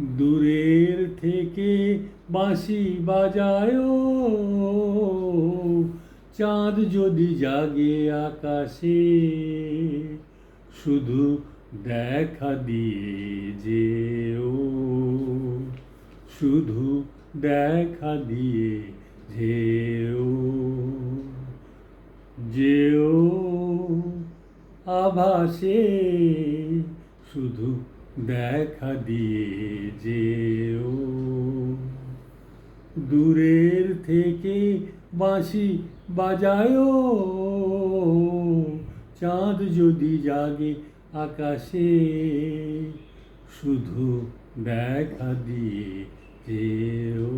দূরের থেকে বাঁশি বাজায় চাঁদ যদি জাগে আকাশে, শুধু দেখা দিয়ে যেও। শুধু দেখা দিয়ে যেও। যেও আভাসে, শুধু দেখা দিয়ে যেও। দূরের থেকে বাঁশি বাজায় চাঁদ যদি জাগে আকাশে, শুধু দেখা দিয়ে যেও।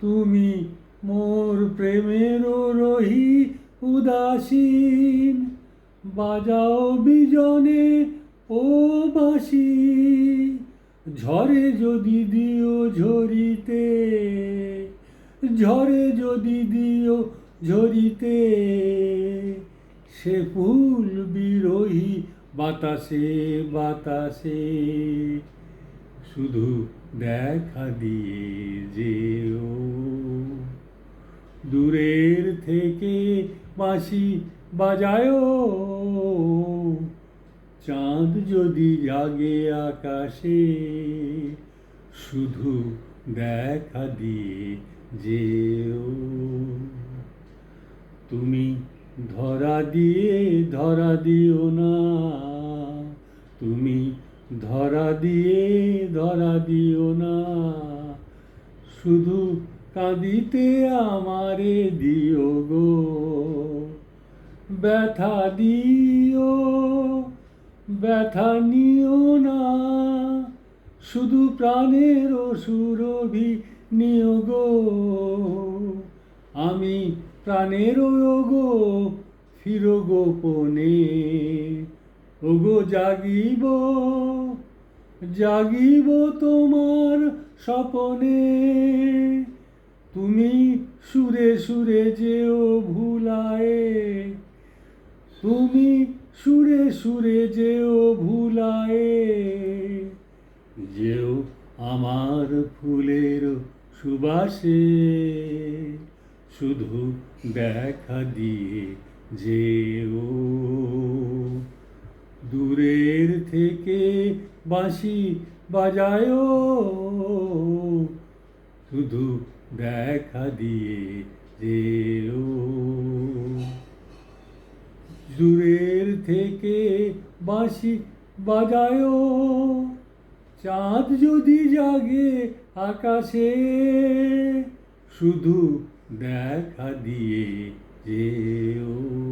তুমি মোর প্রেমের রহি উদাসীন, বাজাও বিজনে ও বাঁশি ঝরে যদি দিও ঝরিতে ঝরে যদি দিও ঝরিতে, সে ফুল বিরোহী বাতাসে বাতাসে। শুধু দেখা দিয়ে যেও। দূরের থেকে বাঁশি বাজায় চাঁদ যদি জাগে আকাশে, শুধু দেখা দিয়ে যেও। তুমি ধরা দিয়ে, ধরা দিও না। তুমি ধরা দিয়ে, ধরা দিও না। শুধু কাঁদিতে আমারে দিও গো। ব্যথা দিও ব্যথা নিও না। শুধু প্রাণের সুরভি নিও গো। আমি প্রাণের গো ফির গোপনে। ওগো, জাগিব জাগিব তোমার স্বপনে। তুমি সুরে সুরে যেও ভুলায়ে। তুমি সুরে সুরে যেও ভুলায়ে, যেও আমার ফুলের সুবাসে। শুধু দেখা দিয়ে যেও। দূরের থেকে বাঁশি বাজায় শুধু দেখা দিয়ে যেও। দূরের থেকে বাঁশি বাজায়। চাঁদ যদি জাগে আকাশে শুধু দেখা দিয়ে যেও।